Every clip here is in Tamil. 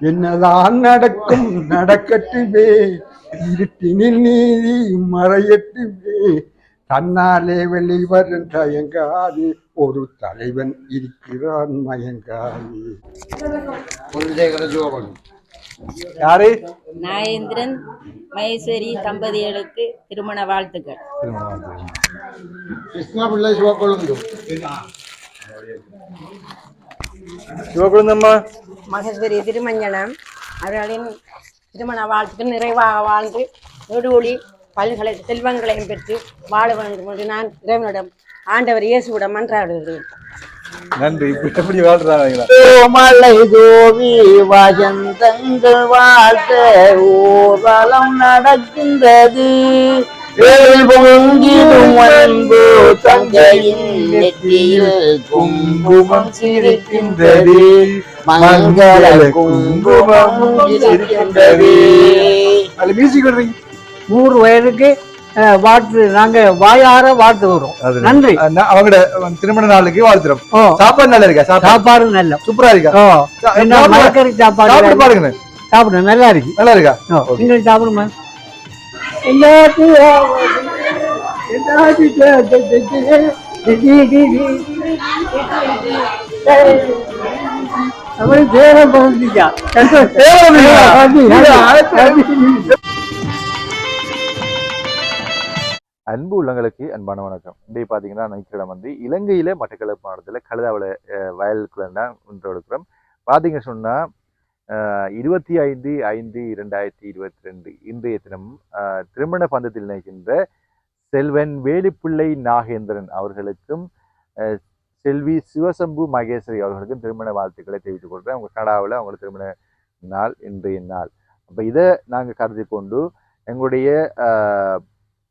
என்னதான் நடக்கும் நடக்கட்டுமே. இருட்டினில் நீதி மறையட்டுமே. தன்னாலே வெளிவரும் தயங்காது. ஒரு தலைவன் இருக்கிறான் மயங்காது. யாரு? நாகேந்திரன் மகேஸ்வரி தம்பதிகளுக்கு திருமண வாழ்த்துக்கள். கிருஷ்ணா பிள்ளை சிவக்கொழுந்து. சிவகுழந்தம்மா மகேஸ்வரி திருமஞ்சனம் அவர்களின் திருமண வாழ்த்துக்கு நிறைவாக வாழ்ந்து நெடுவொளி பல்கலை செல்வங்களையும் பெற்று வாழ வேண்டும் என்று நான் இறைவனிடம் ஆண்டவர் இயேசுவிடம் மன்றாடுகிறேன். நன்றி. எப்படி மலை கோவி வசந்தங்கள் வாழ்த்த ஊர்வலம் நடக்கின்றது. வேல் பொங்கிடும் அன்பு தங்கையின் நெற்றியில் குங்குமம் சிரிக்கின்றது. மங்கள குங்குமம் மியூசிக் விடுறீங்க நூறு வயதுக்கு வாழ்த்து நாங்க வாயார வாழ்த்துகிறோம் அது நன்றி. அவங்களோட திருமண நாளுக்கு வாழ்த்துறோம். ஓ. சாப்பாடு நல்லா இருக்கா? சாப்பாடு? நல்ல. சூப்பரா இருக்கா? என்ன சாப்பிடு- சாப்பிட்டு. பாருங்க சாப்பிடு நல்லா இருக்கு. நல்லா இருக்கா. நீங்களும் சாப்பிடுமா அன்பு உள்ளங்களுக்கு அன்பான வணக்கம். இன்றைய பார்த்தீங்கன்னா நைக்கிடம் வந்து இலங்கையில மட்டக்களப்பு மாவட்டத்தில் கழுதாவள வயலுக்குள்ள தான் ஒன்று பார்த்தீங்க சொன்னால் இருபத்தி ஐந்து ஐந்து இரண்டாயிரத்தி இருபத்தி ரெண்டு இன்றைய தினம் திருமண பந்தத்தில் நினைக்கின்ற செல்வன் வேலுப்பிள்ளை நாகேந்திரன் அவர்களுக்கும் செல்வி சிவசம்பு மகேஸ்வரி அவர்களுக்கும் திருமண வாழ்த்துக்களை தெரிவித்துக் கொள்கிறேன். அவங்க கனடாவில் அவங்களுக்கு திருமண நாள் இன்றைய நாள். அப்போ இதை நாங்கள் கருதி கொண்டு எங்களுடைய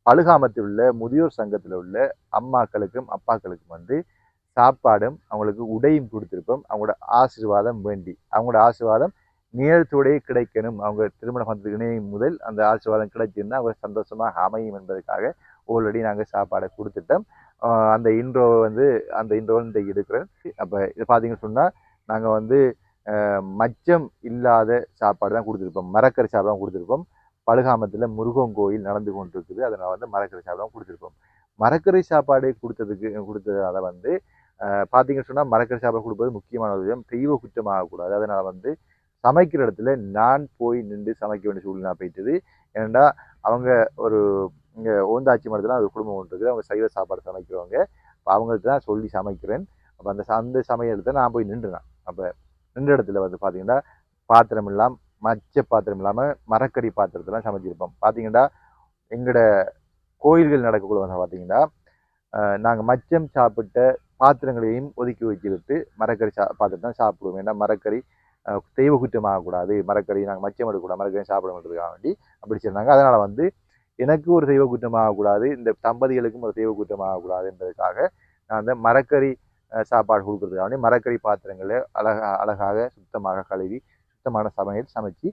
பழுகாமத்தில் உள்ள முதியோர் சங்கத்தில் உள்ள அம்மாக்களுக்கும் அப்பாக்களுக்கும் வந்து சாப்பாடும் அவங்களுக்கு உடையும் கொடுத்துருப்போம். அவங்களோட ஆசீர்வாதம் வேண்டி. அவங்களோட ஆசீர்வாதம் நேரத்தோடே கிடைக்கணும். அவங்க திருமண பந்தத்துக்கு இணையும் முதல் அந்த ஆசீர்வாதம் கிடைச்சிருந்தா அவங்க சந்தோஷமாக அமையும் என்பதற்காக ஆல்ரெடி நாங்கள் சாப்பாடை கொடுத்துட்டோம். அந்த இன்ட்ரோ வந்து அந்த இன்ட்ரோ இந்த எடுக்கிறேன். அப்போ இது பார்த்தீங்கன்னு சொன்னால் நாங்கள் வந்து மச்சம் இல்லாத சாப்பாடு தான் கொடுத்துருப்போம். மரக்கறி சாப்பாடு தான் கொடுத்துருப்போம். பழுகாமத்தில் முருகன் கோயில் நடந்து கொண்டிருக்குது. அதனால் வந்து மரக்கறி சாப்பாடு கொடுத்துருப்போம். மரக்கறி சாப்பாடு கொடுத்ததுக்கு கொடுத்ததால் வந்து பார்த்தீங்கன்னு சொன்னால் மரக்கறி சாப்பாடு கொடுப்பது முக்கியமான ஒரு விஷயம். தெய்வ குற்றமாகக்கூடாது. அதனால் வந்து சமைக்கிற இடத்துல நான் போய் நின்று சமைக்க வேண்டிய சூழ்நிலை போயிட்டது. ஏன்னா அவங்க ஒரு இங்கே ஓந்தாச்சி மரத்தில் ஒரு குடும்பம் ஒன்று இருக்குது. அவங்க சைவ சாப்பாடு சமைக்கிறவங்க. அப்போ அவங்களுக்கு தான் சொல்லி சமைக்கிறேன். அப்போ அந்த ச- அந்த சமையலத்தை நான் போய் நின்றுனேன் அப்போ நின்ற இடத்துல வந்து பார்த்தீங்கன்னா பாத்திரம் இல்லாமல் மச்ச பாத்திரம் இல்லாமல் மரக்கறி பாத்திரத்தெல்லாம் சமைச்சிருப்போம். பார்த்தீங்கன்னா எங்களோட கோயில்கள் நடக்கக்குள்ள வந்து பார்த்தீங்கன்னா நாங்கள் மச்சம் சாப்பிட்ட பாத்திரங்களையும் ஒதுக்கி வச்சுக்கிட்டு மரக்கறி சா பாத்திரம் தான் சாப்பிடுவோம். ஏன்னா மரக்கறி தெய்வ குற்றமாகக்கூடாது மரக்கறி நாங்கள் மச்சம் எடுக்கக்கூடாது மரக்கறி சாப்பிடணுன்றதுக்காக வேண்டி அப்படி சொன்னாங்க. அதனால் வந்து எனக்கு ஒரு தெய்வ குற்றமாகக்கூடாது இந்த தம்பதிகளுக்கும் ஒரு தெய்வ குற்றமாகக்கூடாது என்பதற்காக நான் அந்த மரக்கறி சாப்பாடு கொடுக்குறதுக்காக வேண்டி மரக்கறி பாத்திரங்களை அழகா அழகாக சுத்தமாக கழுவி சுத்தமான சமையல் சமைச்சு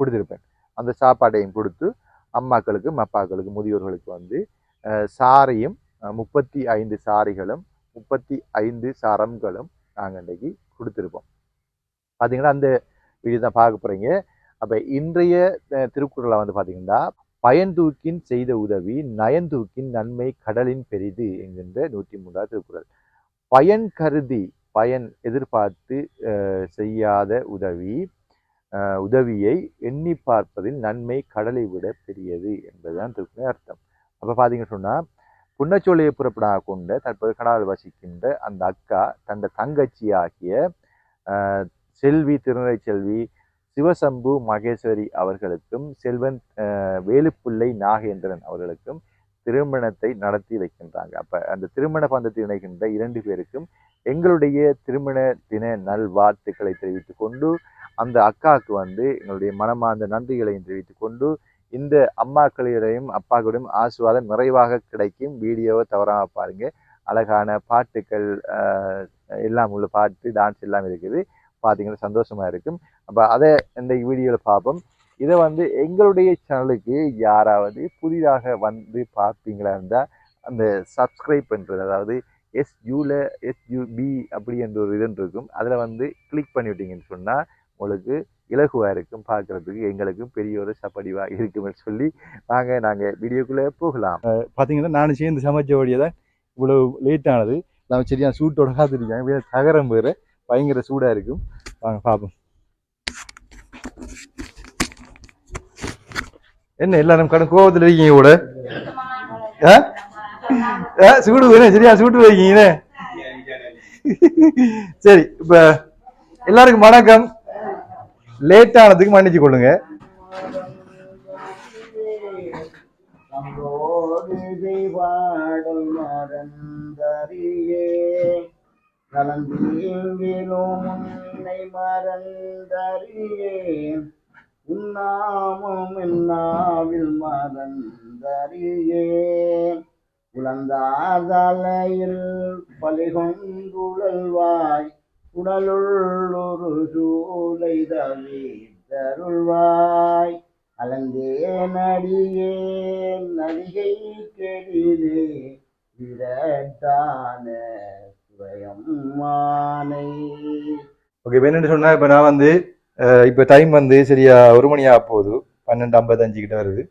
கொடுத்துருப்பேன். அந்த சாப்பாட்டையும் கொடுத்து அம்மாக்களுக்கும் அப்பாக்களுக்கு முதியோர்களுக்கு வந்து சாரையும் முப்பத்தி ஐந்து சாரிகளும் முப்பத்தி ஐந்து சரம்களும் நாங்கள் இன்றைக்கு கொடுத்துருப்போம். பார்த்தீங்கன்னா அந்த வீடியோ தான் பார்க்க போகிறீங்க அப்போ இன்றைய திருக்குறளை வந்து பார்த்தீங்கன்னா பயன்தூக்கின் செய்த உதவி நயன்தூக்கின் நன்மை கடலின் பெரிது என்கின்ற நூற்றி மூன்றாவது திருக்குறள். பயன் கருதி பயன் எதிர்பார்த்து செய்யாத உதவி உதவியை எண்ணி பார்ப்பதில் நன்மை கடலை விட பெரியது என்பதுதான் திருக்குறள் அர்த்தம். அப்போ பார்த்தீங்கன்னு சொன்னால் புன்னச்சோலையை புறப்படாக கொண்ட தற்போது கனடாவில் வசிக்கின்ற அந்த அக்கா தந்த தங்கச்சி ஆகிய செல்வி திருநரை செல்வி சிவசம்பு மகேஸ்வரி அவர்களுக்கும் செல்வன் வேலுப்பிள்ளை நாகேந்திரன் அவர்களுக்கும் திருமணத்தை நடத்தி வைக்கின்றாங்க. அப்ப அந்த திருமண பந்தத்தில் இணைகின்ற இரண்டு பேருக்கும் எங்களுடைய திருமண தின நல்வாழ்த்துக்களை தெரிவித்துக் கொண்டு அந்த அக்காவுக்கு வந்து எங்களுடைய மனமார்ந்த நன்றிகளையும் தெரிவித்துக் கொண்டு இந்த அம்மாக்களிடையும் அப்பாக்களிடையும் ஆசீர்வாதம் நிறைவாக கிடைக்கும். வீடியோவை தவறாமல் பாருங்க. அழகான பாட்டுக்கள் எல்லாம் உள்ள பாட்டு டான்ஸ் எல்லாம் இருக்குது. பார்த்தீங்கன்னா சந்தோஷமா இருக்கும். அப்போ அதை இந்த வீடியோவில் பார்ப்போம். இதை வந்து எங்களுடைய சேனலுக்கு யாராவது புதிதாக வந்து பார்ப்பீங்களா இருந்தால் அந்த சப்ஸ்கிரைப் பண்ணுறது அதாவது எஸ்யூவில் எஸ்யூபி அப்படி என்ற ஒரு இது இருக்கும். அதில் வந்து கிளிக் பண்ணிவிட்டீங்கன்னு சொன்னால் உங்களுக்கு இலகுவாக இருக்கும். பார்க்குறதுக்கு எங்களுக்கும் பெரிய ஒரு சப்படிவாக இருக்கும்னு சொல்லி வாங்க நாங்கள் வீடியோக்குள்ளே போகலாம். பார்த்தீங்கன்னா நானும் சேர்ந்து சமைச்ச வழியை தான் இவ்வளோ லேட்டானது நம்ம சரியான சூட்டோட காத்திருக்கேன் தகரம் வேறு பயங்கர சூடாக இருக்கும். வாங்க பார்ப்போம் என்ன எல்லாரும் கடன் கோபத்தில் இருக்கீங்க கூட? ஆ? சூடு சரியா? சூட்டு வைக்கீங்க சரி இப்ப எல்லாருக்கும் வணக்கம். லேட் ஆனதுக்கு மன்னிச்சு கொள்ளுங்க. பாடல் மறந்தறியே கலந்தீங்கிலும் உன்னை மறந்தறியேன். உன்னாமம் என்னாவில் மறந்தறியேன் உழந்தாதலையில் பலிகொண்டுழல்வாய் உடலுள் ஒரு சூலை தவித்தருள்வாய் அலந்தே நடிகே நடிகை கெடிலே விரட்டான ஓகே இப்போ என்னன்னு சொன்னா இப்போ நான் வந்து இப்போ டைம் வந்து சரியா ஒரு மணி ஆக போகுது. பன்னெண்டு ஐம்பத்தஞ்சு கிட்ட வருது.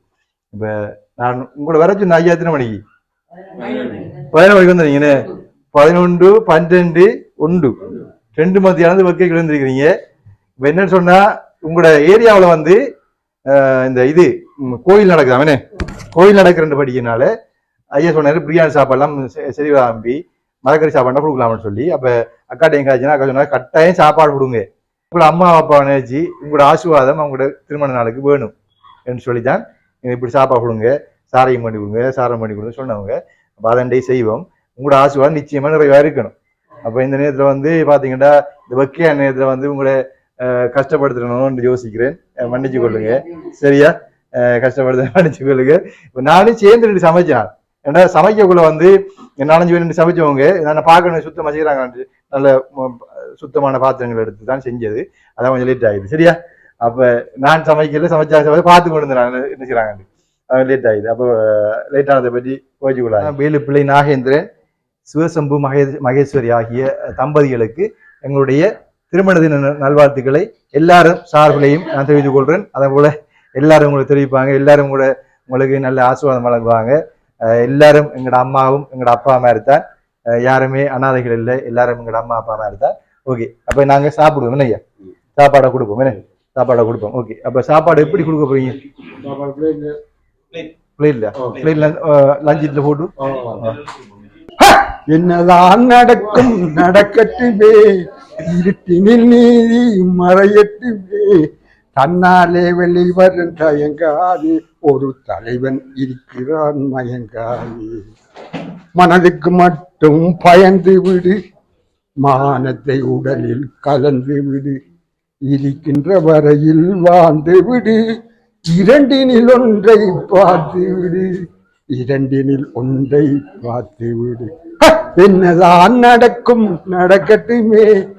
இப்போ நான் உங்களோட வர சொன்ன ஐயா எத்தனை மணிக்கு? பதினொரு மணிக்கு வந்துருங்கண்ணே பதினொன்று பன்னெண்டு ஒன்று. ரெண்டு மத்தியானது வக்கைக்கு வந்துருக்கிறீங்க. இப்போ என்னன்னு சொன்னா உங்களோட ஏரியாவில் வந்து இந்த இது கோயில் நடக்குது அவனே கோயில் நடக்கிறன்ற படிக்கிறனால ஐயா சொன்னாரு பிரியாணி சாப்பாடுலாம் செ- சரி மரக்கறி சாப்பாடு கொடுக்கலாம்னு சொல்லி அப்போ அக்காட்ட எங்க ஆச்சுன்னா அக்கா சொன்னா கட்டாயம் சாப்பாடு கொடுங்க. உங்களோட அம்மா அப்பா நினைச்சு உங்களோட ஆசீர்வாதம் அவங்களோட திருமண நாளுக்கு வேணும் என்று சொல்லி தான் இப்படி சாப்பாடு கொடுங்க சாரையும் பண்ணி கொடுங்க சாரம் பண்ணி கொடுங்க சொன்னவங்க. அப்போ அதண்டே செய்வோம். உங்களோட ஆசீர்வாதம் நிச்சயமா நிறையா இருக்கணும். அப்போ இந்த நேரத்தில் வந்து பார்த்தீங்கன்னா இந்த வக்கிய நேரத்தில் வந்து உங்களை கஷ்டப்படுத்தணும்னு யோசிக்கிறேன். மன்னிச்சு கொள்ளுங்க. சரியா? கஷ்டப்படுத்த மன்னிச்சு கொள்ளுங்க. இப்போ நானும் சேர்ந்து ரெண்டு சமைச்சேன். ஏன்னா சமைக்கக்குள்ள வந்து நாலஞ்சு பேர் சமைச்சவங்க நான் பார்க்கணும் சுத்தமாக செய்கிறாங்க நல்ல சுத்தமான பாத்திரங்கள் எடுத்து தான் செஞ்சது. அதான் கொஞ்சம் லேட் ஆகுது. சரியா? அப்போ நான் சமைக்கல சமைச்சா சமைச்சு பார்த்து கொண்டு வந்து நான் என்ன செய்கிறாங்க லேட் ஆகுது. அப்போ லேட் ஆனதை பற்றி கோச்சிக்கூடாது வேலு பிள்ளை நாகேந்திரன் சிவசம்பு மகே மகேஸ்வரி ஆகிய தம்பதிகளுக்கு எங்களுடைய திருமண தின நல்வாழ்த்துக்களை எல்லாரும் சார்பிலையும் நான் தெரிவித்துக் கொள்கிறேன் அதே போல் எல்லாரும் உங்களுக்கு தெரிவிப்பாங்க. எல்லாரும் கூட உங்களுக்கு நல்ல ஆசீர்வாதம் வழங்குவாங்க. எல்லாரும் எங்களோட அம்மாவும் எங்களோட அப்பா மாதிரி தான் அஹ் யாருமே அனாதைகள் இல்லை எல்லாரும் எங்களோட அம்மா அப்பா மாதிரி தான் ஓகே அப்ப நாங்க சாப்பிடுவோம் இல்லையா சாப்பாடை கொடுப்போம் என்ன சாப்பாடை கொடுப்போம் ஓகே. அப்ப சாப்பாடு எப்படி கொடுக்க போறீங்க? பிளேட்ல. பிளேட்ல? லஞ்சிட்ல போட்டு. என்னதான் நடக்கும் நடக்கட்டுமே. இருட்டினில் நீதி மறையட்டுமே. தன்னாலே வெளிவரும் தயங்காது ஒரு தலைவன் இருக்கிறான் மயங்காது மனதுக்கு மட்டும் பயந்து விடு மானத்தை உடலில் கலந்து விடு. இருக்கின்ற வரையில் வாழ்ந்து விடு இரண்டினில் ஒன்றை பார்த்து விடு. இரண்டினில் ஒன்றை பார்த்து விடு. என்னதான் நடக்கும் நடக்கட்டுமே.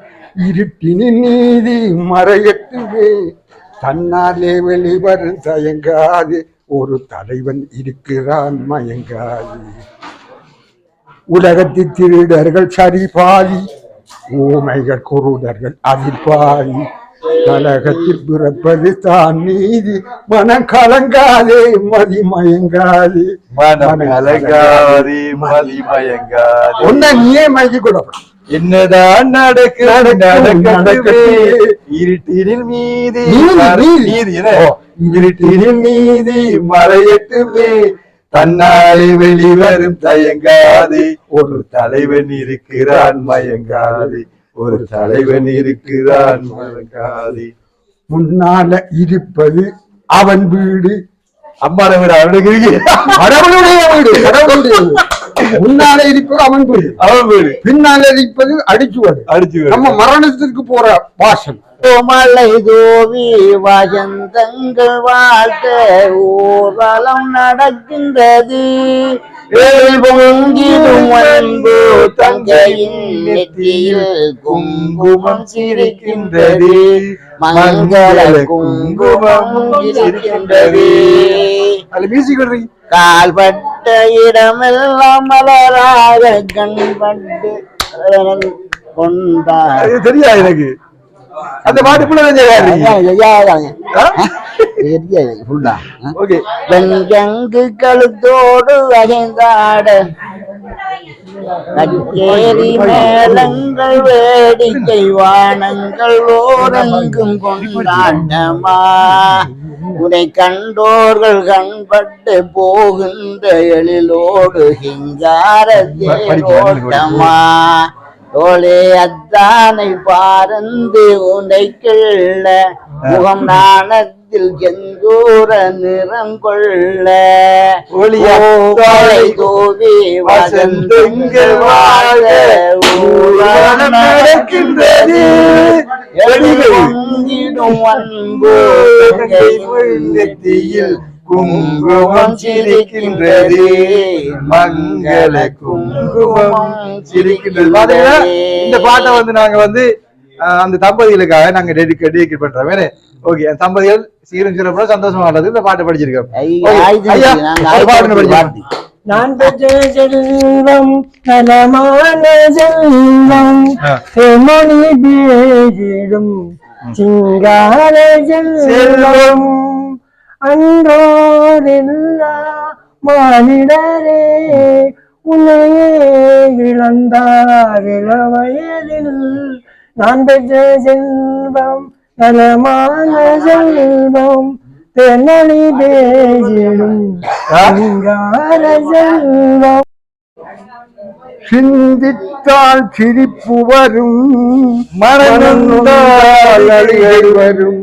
இருட்டினின் நீதி மறையட்டுமே. தன்னாலே வெளிவரும் தயங்காது ஒரு தலைவன் இருக்கிறான் மயங்காது. உலகத்தில் திருடர்கள் சரி பாதி ஊமைகள் குருடர்கள் அதில் பாதி கலகத்தில் பிறப்பது தான் நீதி மனம் கலங்காதே மதி மயங்காதே. மனம் கலங்காதி மதி மயங்காதி. ஒன்ன நீயே மயக்கி கொடுக்கணும் என்னதான் நடக்கு நடக்கட்டுமே. இருட்டினில் மீதி இருட்டினில் மீதி மறையட்டுமே. தன்னாலே வெளிவரும் தயங்காது. ஒரு தலைவன் இருக்கிறான் மயங்காது. ஒரு தலைவன் இருக்கிறான் மயங்காது. முன்னால இருப்பது அவன் வீடு. அம்மா விட அவனுக்கு கடவுளுடைய வீடு கடவுளுடைய வீடு. முன்னால இருப்பது அவன் வீடு. அவன் வீடு. பின்னால இருப்பது அடிச்சுவது அடிச்சு விடு. நம்ம மரணத்திற்கு போற வாசல் மலை தோவி வசந்தங்கள் வாழ்த்த ஊர்வலம் நடக்கின்றது. பொங்கிடும் அன்பு தங்கையின் நெற்றியில் குங்குமம் சிரிக்கின்றது. மங்கள குங்குமம் விடுறீங்க கால்பட்ட இடமெல்லாம் மலராக கண்பட்டு கொண்டார். அது தெரியாது எனக்கு? அந்த பாட்டு புள்ள ஓகே வெண்கங்கு கழுத்தோடு அகைந்தாட நச்சேரி மேளங்கள் வேடிக்கை வானங்கள் ஓரங்கும் கொண்டாட்டமா? உனை கண்டோர்கள் கண்பட்டு போகின்ற எழிலோடு ஹிங்காரத்தேரோட்டமா தோழே அத்தானை பாரந்து உனை கிள்ள முகம் நாணத்தில் செந்தூர நிறம் கொள்ள ஓலை தூவி வசந்தங்கள் வாழ நடக்கின்றது. அன்பு. நெத்தியில் குங்குமம் சிரிக்கின்றது. மங்கள குங்குமம் சிரிக்கின்றது. இந்த பாட்டை வந்து நாங்க வந்து அந்த தம்பதிகளுக்காக நாங்க டெடிகேட் டெடிகேட் பண்றோம் வேற ஓகே தம்பதிகள் சீரும் சிறப்புற சந்தோஷமா உள்ளது. இந்த பாட்டை படிச்சிருக்கோம். நான் பெற்ற செல்வம் நலமான செல்வம். மொழி பேசிடும் சிங்கார செல்வம். அன்றோரெல்லா மானிடரே உன்னையே இழந்தார் இளவயதில். நான் பெற்ற செல்வம் நலமான செல்வம் தென்னளி பேசிடும் சிங்கார செல்வம் சிந்தித்தால் சிரிப்பு வரும் மரணந்தால் அழுகை வரும்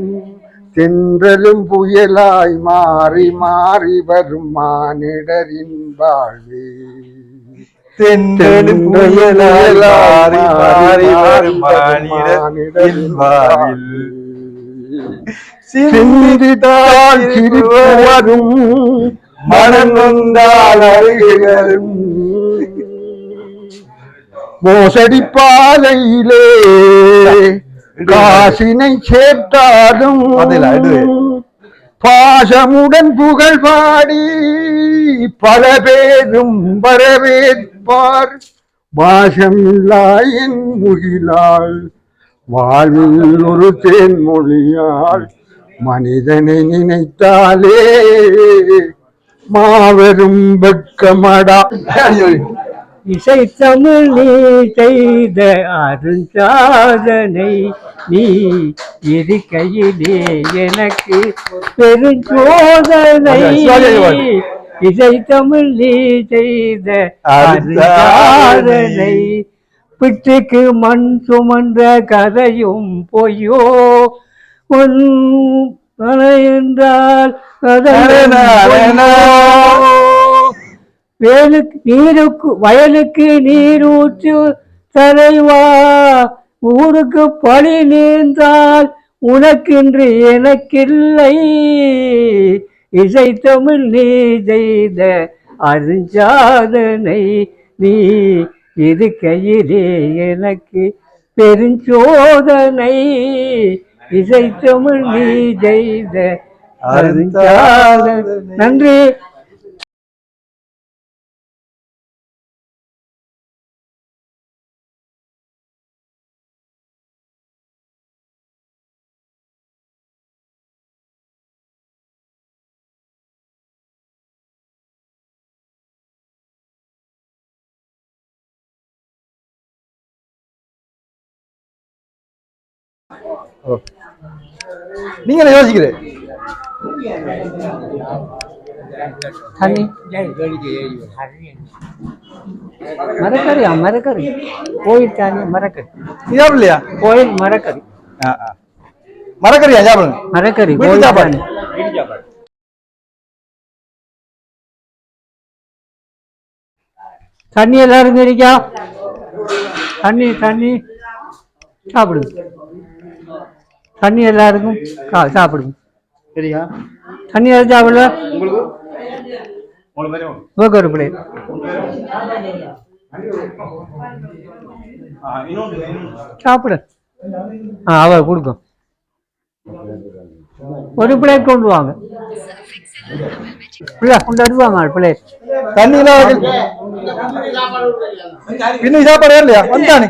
தென்றலும் புயலாய் மாறி மாறி வரும் மானிடரின் வாழ்வே தென்றலும் புயலாய் மாறி மாறி வரும் மானிடரின் வாழ்வில். சிந்தித்தால் சிரிப்பு வரும் மனம் நொந்தால் அழுகை வரும் மோசடி பாதையிலே காசினை சேர்த்தாலும் அதில் அடு. பாசமுடன் புகழ் பாடி பல பேரும் வரவேற்பார். பாசமில்லா என் முகிலால் வாழ்வில் ஒரு தேன்மொழியால் மனிதனை நினைத்தாலே மாபெரும் வெட்கமடா. இசை தமிழ் நீ செய்த அருஞ்சாதனை நீ இருக்கையிலே எனக்கு பெருஞ்சோதனை. இசை தமிழ் நீ செய்த அருஞ்சாதனை. பிட்டுக்கு மண் சுமந்த கதையும் பொய்யோ? உன் என்றால் பொய்யோ. வேலுக்கு நீருக்கு வயலுக்கு நீரூற்று தரைவா. ஊருக்கு பழி நீந்தால் உனக்கின்று எனக்கில்லை. இசை தமிழ் நீ செய்த அருஞ்சாதனை நீ இது கையிலே எனக்கு பெருஞ்சோதனை. இசை தமிழ் நீ செய்த அருஞ்சாதனை. நன்றி. நீங்க என்ன யோசிக்கிறேன் மரக்கறியா மரக்கறி கோயில் தானே மரக்கறி. சாப்பிடலையா? கோயில் மரக்கறி. மரக்கறியா சாப்பிடுங்க மரக்கறி கோயில் சாப்பாடு. தண்ணி எல்லாரும் இருக்கா தண்ணி தண்ணி. சாப்பிடுங்க தண்ணி எல்லாருக்கும் சாப்பிடுங்க. சரியா? தண்ணி யாரும் சாப்பிடல? உங்களுக்கு? ஒரு பிளேட். சாப்பிடு. ஆ அவர் கொடுக்கும். ஒரு பிளேட் கொண்டு வாங்க. பிள்ளை கொண்டு வருவாங்க பிளேட். தண்ணியில இன்னும் சாப்பாடு இல்லையா? வந்தானே.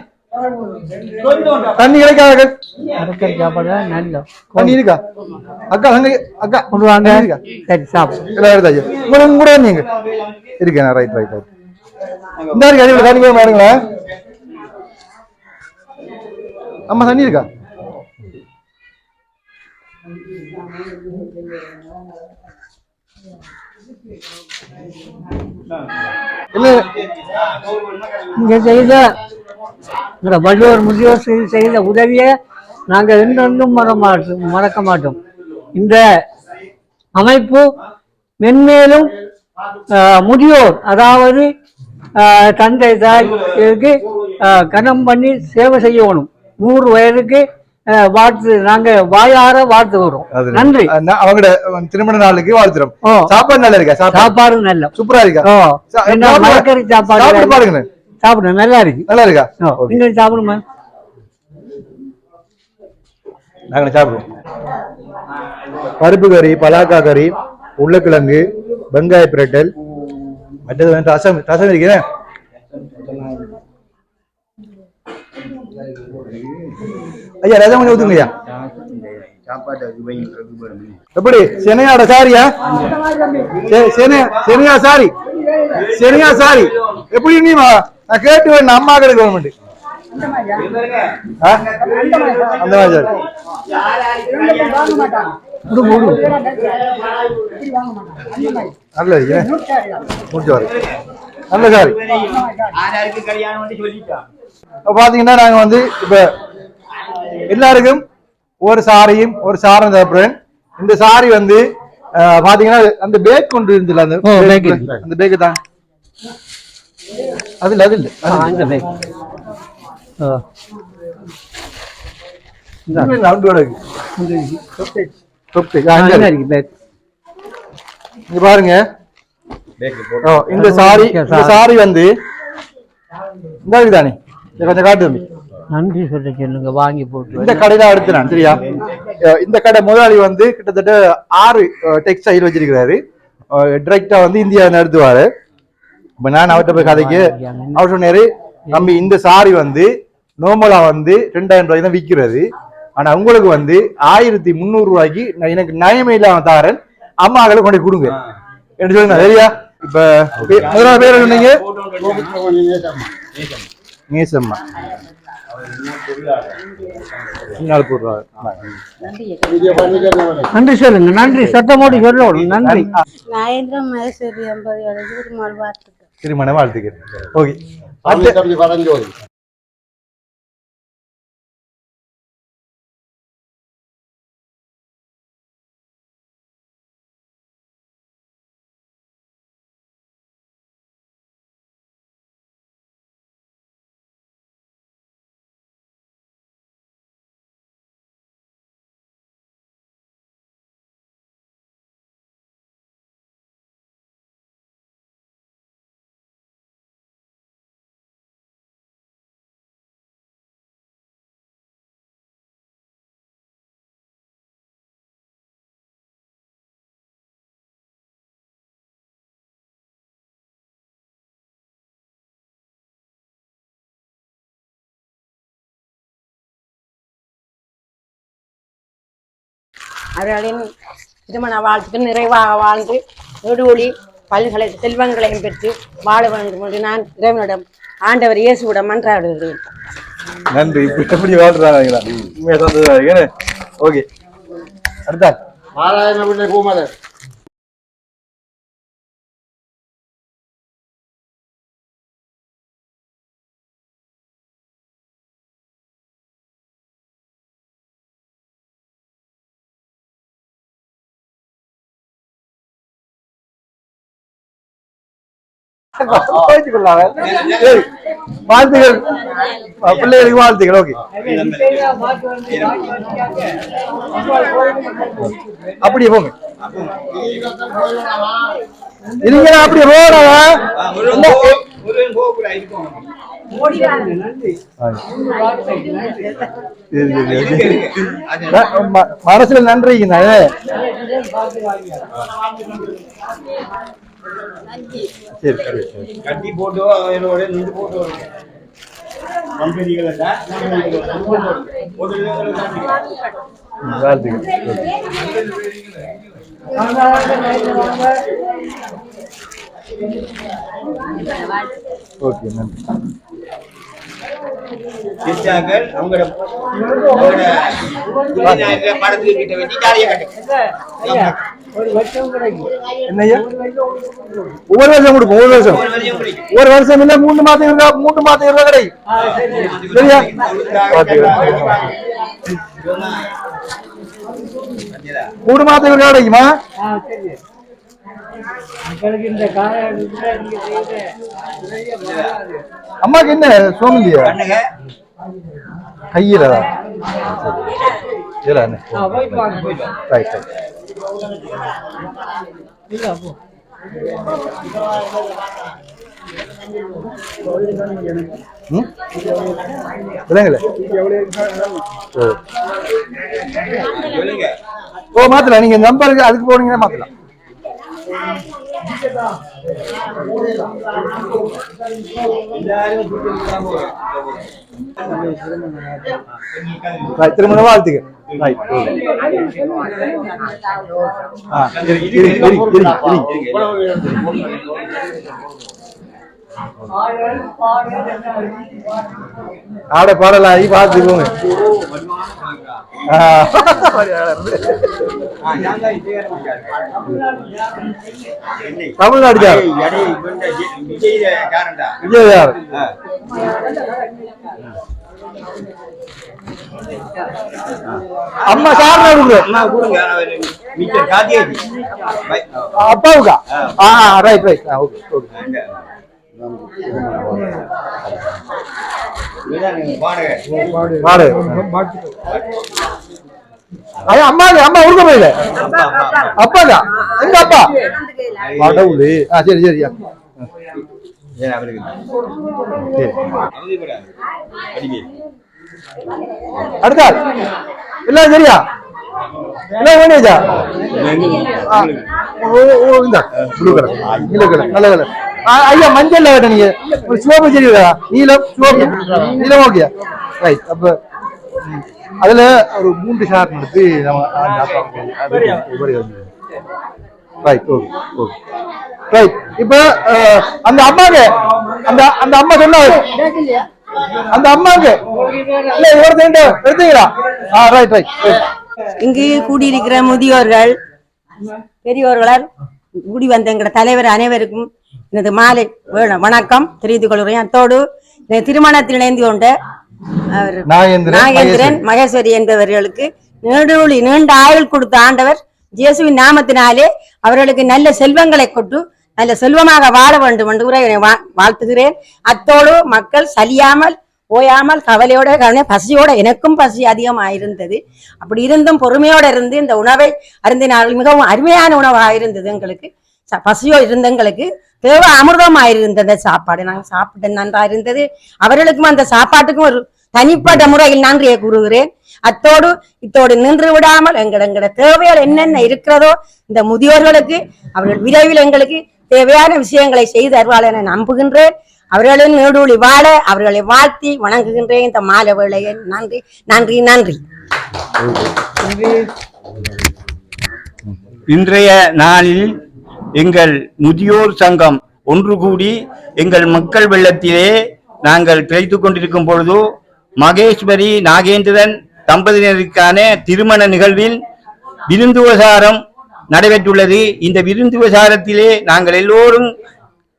தண்ணி கிடைக்காத தண்ணி இருக்கா அக்கா தங்க அக்கா கொண்டு வாங்க சரி சாப்பிடு. எல்லாம் எடுத்து ஐயா உங்களுக்கு கூட நீங்க. இருக்கேன் ரைட் ரைட் ரைட் இந்த இருக்கு அடிவில் தண்ணி போய் பாருங்களேன் அம்மா தண்ணி இருக்கா? இல்ல. இங்க செய்த இந்த வள்ளுவர் முதியோர் செய்து உதவியை நாங்கள் இன்னொன்றும் மற மாட்டோம் மறக்க மாட்டோம். இந்த அமைப்பு மென்மேலும் முதியோர் அதாவது தந்தை தாய் இதுக்கு ஆஹ், கனம் பண்ணி சேவை செய்யணும். நூறு வயதுக்கு வாழ்த்து நாங்க வாயார வாழ்த்துகிறோம் அது நன்றி. நான் அவங்களோட திருமண நாளுக்கு வாழ்த்துறோம். சாப்பாடு நல்லா இருக்கா? சாப்பாடு? நல்ல. சூப்பரா இருக்கா? மரக்கறி சாப்பாடு பாருங்க சாப்பிடு நல்லா இருக்கு. நல்லா இருக்கா? ஓ, Okay. நீங்க சாப்பிடுமா? நாங்க சாப்பிடுவோம். பருப்பு கறி பலாக்கா கறி உருளைக்கிழங்கு வெங்காய பிரட்டல் மற்றது வந்து ரசம் ரசம் இருக்கிறேன் ஐயா ரசம் கொஞ்சம் ஊத்துங்க ஐயா. எப்படி? செனையாட சாரியா? செ- சென- செனையா சாரி? செனையா சாரி. எப்படி நீ நான் கேட்டு வேணும் அம்மா கடை கவர்மெண்ட் அந்த மாதிரி சாரி. நல்ல முடிச்சு வர. நல்ல சாரி. இப்ப பாத்தீங்கன்னா நாங்க வந்து இப்ப எல்லாருக்கும் ஒரு சாரியும் ஒரு சாரம் சாப்பிடுறேன் இந்த சாரி வந்து பாத்தீங்கன்னா அந்த பேக் கொண்டு இருந்துல அந்த. அந்த பேக்கு தான். அது இல்ல அது இல்ல ஆ, இந்த. பேக் பேக் பாருங்க. இந்த சாரி இந்த சாரி வந்து இந்த இதை கொஞ்சம் காட்டு தம்பி. நன்றி சொல்ல சொல்லுங்க வாங்கி போட்டு இந்த கடையில அடுத்து நான் சரியா? இந்த கடை முதலாளி வந்து கிட்டத்தட்ட ஆறு டெக்ஸ்டைல் வச்சிருக்கிறாரு. டிரெக்டா வந்து இந்தியா நடத்துவாரு. இப்ப நான் அவர்கிட்ட போய் கதைக்கு அவர் சொன்னாரு தம்பி இந்த சாரி வந்து நார்மலா வந்து ரெண்டாயிரம் ரூபாய்க்கு தான் விற்கிறது. ஆனா உங்களுக்கு வந்து ஆயிரத்தி முந்நூறு ரூபாய்க்கு எனக்கு நயமே இல்லாம தாரேன். அம்மாக்களை கொண்டு கொடுங்க. என்று சொல்லுங்க சரியா? இப்ப முதலாளி பேர் சொன்னீங்க? நேசம்மா நன்றி சொல்லுங்க நன்றி. சத்தமோடி சொல்லணும் நன்றி. நாயந்திரம் மகேஸ்வரி ஐம்பது திருமண வாழ்த்துக்கள். ஓகே. அவர்களின் திருமண வாழ்த்துக்கு நிறைவாக வாழ்ந்து நெடுவொளி பல்கலை செல்வங்களையும் பெற்று வாழ வேண்டும் என்று நான் இறைவனிடம் ஆண்டவர் இயேசுவிடம் மன்றாடுகிறேன். நன்றி. இப்ப எப்படி வாழ்றாங்க? ஓகே. அடுத்தா? நாராயண பிள்ளை பூமலர் அஹ் பிள்ளைகளுக்கு வாழ்த்துக்கள் ஓகே அப்படியே போங்க. இருங்க அப்படியே போறவா மனசுல நன்றிங்க சரி சரி சரி கட்டி போட்டோ என்னோட நின்று போட்டோ வாழ்த்துக்கள் ஓகே நன்றி. கிறிஸ்டியாக்கள் அவங்களோட அவங்களோட படத்துக்கு கிட்ட வச்சு ஜாலியா கட்டுங்க. என்னய்யா? ஒவ்வொரு வருஷம் கொடுப்போம் ஒவ்வொரு வருஷம். ஒரு வருஷம் இல்ல. மூணு மாதம் இருக்கா மூணு மாதம் இருக்கா கிடைக்கும் சரியா? மூணு மாதம் இருக்கா கிடைக்குமா? இந்த வராது. அம்மாக்கு என்ன பண்ணுங்க கையில பாருங்க. ரைட் இல்லைங்களே ஓ. சொல்லுங்க ஓ மாத்தலாம். நீங்க நம்பருக்கு அதுக்கு போனீங்கன்னா மாத்தலாம். திருமண வாழ்த்துக்கு Right, okay. ஆ, ஆட பாடலாகி பார்த்துக்கோங்க. தமிழ்நாடு ஜார் விஜய் காரண்டா விஜய் ஜார் அம்மா சார் அப்பாவுக்கா? ஆ. ரைட் ரைட் ஓகே ஓகே அம்மாங்க அம்மா உருக்க போயில. அப்பா அப்பாக்கா? எங்க அப்பா? கடவுளு. ஆ சரி சரி அவதிப்படாது அடிங்க அடுத்த? ஆள் எல்லாம் சரியா? வேணியாச்சா ஆ, ஓ ஓ இந்த. ப்ளூ கலர் நீல கலர் நல்ல கலர் ஐயா மஞ்சள்ல வேட்ட நீங்க. ஒரு சிவப்பு சரி இருக்கா? நீலம் சிவப்பு? நீலம் ஓகே. ரைட் அப்ப அதுல ஒரு மூன்று ஷார்ட் எடுத்து நம்ம ரைட் ஓகே ஓகே ரைட் இப்ப அந்த அம்மாக்கு அந்த அந்த அம்மா சொன்னாங்க. அந்த அம்மாக்கு இல்ல இவர் தேண்ட எடுத்தீங்களா? ஆ ரைட் ரைட் இங்கு கூடியிருக்கிற முதியோர்கள் பெரியோர்களால் கூடி வந்த எங்களோட தலைவர் அனைவருக்கும் எனது மாலை வேண- வணக்கம் தெரிவித்துக் கொள்கிறேன் அத்தோடு திருமணத்தில் இணைந்து கொண்ட அவர் நாகேந்திரன் மகேஸ்வரி என்பவர்களுக்கு நீடூழி நீண்ட ஆயுள் கொடுத்த ஆண்டவர் இயேசுவின் நாமத்தினாலே அவர்களுக்கு நல்ல செல்வங்களை கொட்டு நல்ல செல்வமாக வாழ வேண்டும் என்று உரை வாழ்த்துகிறேன். அத்தோடு மக்கள் சலியாமல் ஓயாமல் கவலையோட கவலை பசியோட எனக்கும் பசி அதிகமாயிருந்தது. அப்படி இருந்தும் பொறுமையோட இருந்து இந்த உணவை அருந்தினார்கள் மிகவும் அருமையான உணவாக இருந்தது எங்களுக்கு. ச- பசியோ இருந்த எங்களுக்கு தேவை அமிர்தமாயிருந்தது சாப்பாடு. நாங்கள் சாப்பிட்டு நன்றா இருந்தது அவர்களுக்கும் அந்த சாப்பாட்டுக்கும் ஒரு தனிப்பட்ட முறையில் நன்றியை கூறுகிறேன். அத்தோடு இத்தோடு நின்று விடாமல் எங்கள் எங்களோட தேவைகள் என்னென்ன இருக்கிறதோ இந்த முதியோர்களுக்கு அவர்கள் விரைவில் எங்களுக்கு தேவையான விஷயங்களை செய்து தருவாள் என நம்புகின்றேன். அவர்களின் நீடூழி வாழ அவர்களை வாழ்த்தி வணங்குகின்றேன். இந்த மாலை வேளையை நன்றி நன்றி நன்றி. இன்றைய நாளில் எங்கள் முதியோர் சங்கம் ஒன்று கூடி எங்கள் மக்கள் வெள்ளத்திலே நாங்கள் கிடைத்து கொண்டிருக்கும் பொழுது மகேஸ்வரி நாகேந்திரன் தம்பதியினருக்கான திருமண நிகழ்வில் விருந்து விசாரம் நடைபெற்றுள்ளது. இந்த விருந்துவசாரத்திலே நாங்கள் எல்லோரும்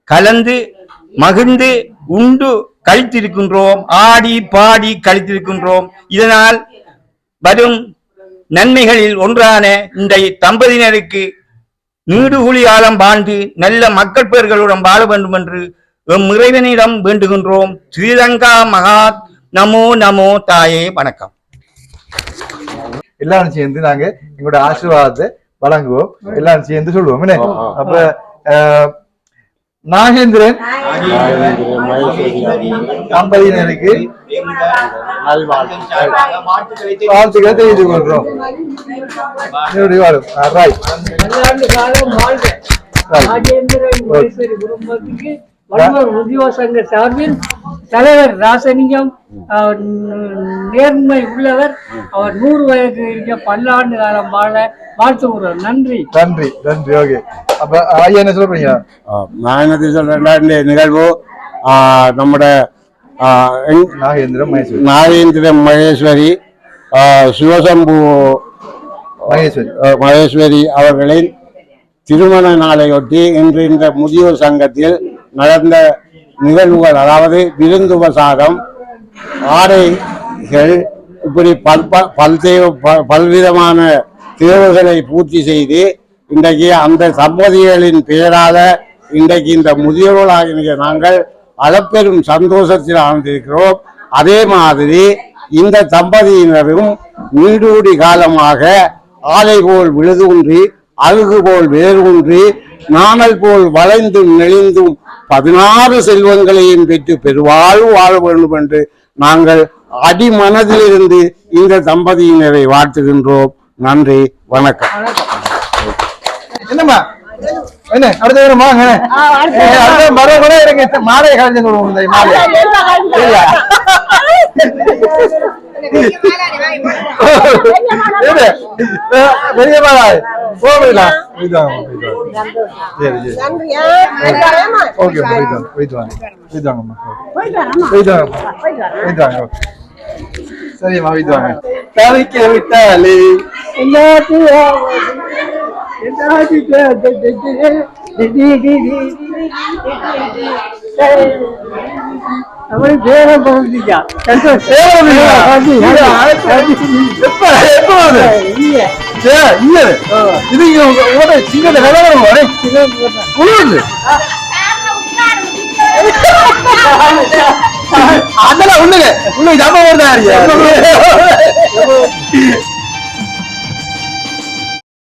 கலந்து மகிழ்ந்து உண்டு கழித்திருக்கின்றோம் ஆடி பாடி கழித்திருக்கின்றோம். இதனால் வரும் நன்மைகளில் ஒன்றான இந்த தம்பதியினருக்கு நீடுகுழி காலம் வாழ்ந்து நல்ல மக்கள் பேர்களுடன் வாழ வேண்டும் என்று எம் இறைவனிடம் வேண்டுகின்றோம். ஸ்ரீலங்கா மகா நமோ நமோ தாயே வணக்கம். எல்லாரும் சேர்ந்து நாங்க எங்களோட ஆசீர்வாதத்தை வழங்குவோம். எல்லாரும் சேர்ந்து சொல்லுவோம்? அப்ப அஹ், நாகேந்திரன் தம்பதியினருக்கு வாழ்த்துக்களை வாழ்க. ராஜேந்திரன் மகேஸ்வரி குடும்பத்துக்கு வள்ளுவர் முதியோர் சங்க சார்பில் தலைவர் ராசலிங்கம் அவர் நேர்மை உள்ளவர் அவர் நூறு வயது இருக்க பல்லாண்டு காலம் வாழ வாழ்த்துகிறோம். நன்றி. நன்றி நன்றி ஓகே. அப்ப ஐயா என்ன சொல்ல போறீங்க? நான் என்ன சொல்றேன்னா இந்த நிகழ்வு எங்- நாகேந்திரம் மகேஸ்வரி. நாகேந்திர மகேஸ்வரி சிவசம்பு மகேஸ்வரி. மகேஸ்வரி அவர்களின் திருமண நாளையொட்டி இன்று இந்த முதியோர் சங்கத்தில் நடந்த நிகழ்வுகள் அதாவது விருந்துபசாரம் ஆடைகள் இப்படி பல் ப- பல்தேவ ப- பல்விதமான தேவைகளை பூர்த்தி செய்து இன்றைக்கு அந்த சம்பதிகளின் பெயரால இன்றைக்கு இந்த முதியோர்களாகிய நாங்கள் அளப்பெரும் சந்தோஷத்தில் ஆழ்ந்திருக்கிறோம். அதே மாதிரி இந்த தம்பதியினரும் நீடூடி காலமாக ஆலை போல் விழுதூன்றி அழுகு போல் வேரூன்றி நாணல் போல் வளைந்தும் நெளிந்தும் பதினாறு செல்வங்களையும் பெற்று பெருவாழ்வு வாழ வேண்டும் என்று நாங்கள் அடிமனதிலிருந்து இந்த தம்பதியினரை வாழ்த்துகின்றோம். நன்றி வணக்கம். என்னம்மா? என்ன அடுத்த ஏய், அடுத்த மரம் கூட இருக்கு இந்த மாலை சரியா? Pridhan, Pridhan. Yeah, yeah. Zandria, Pridhan. Okay, Pridhan, Pridhan. Pridhan, Amma. Pridhan, Amma. Pridhan, Pridhan. Pridhan, okay. Sorry, Amma, Pridhan. Tari ke vitali. Illati awas. Illati ke dede. Dede, dede. Dede, dede. எப்ப வருது ஏ, இது உங்களோட சிங்கத்தை நிலவரம் வரே அதெல்லாம் ஒண்ணுங்க உங்களுக்கு ஜாபம் வருதா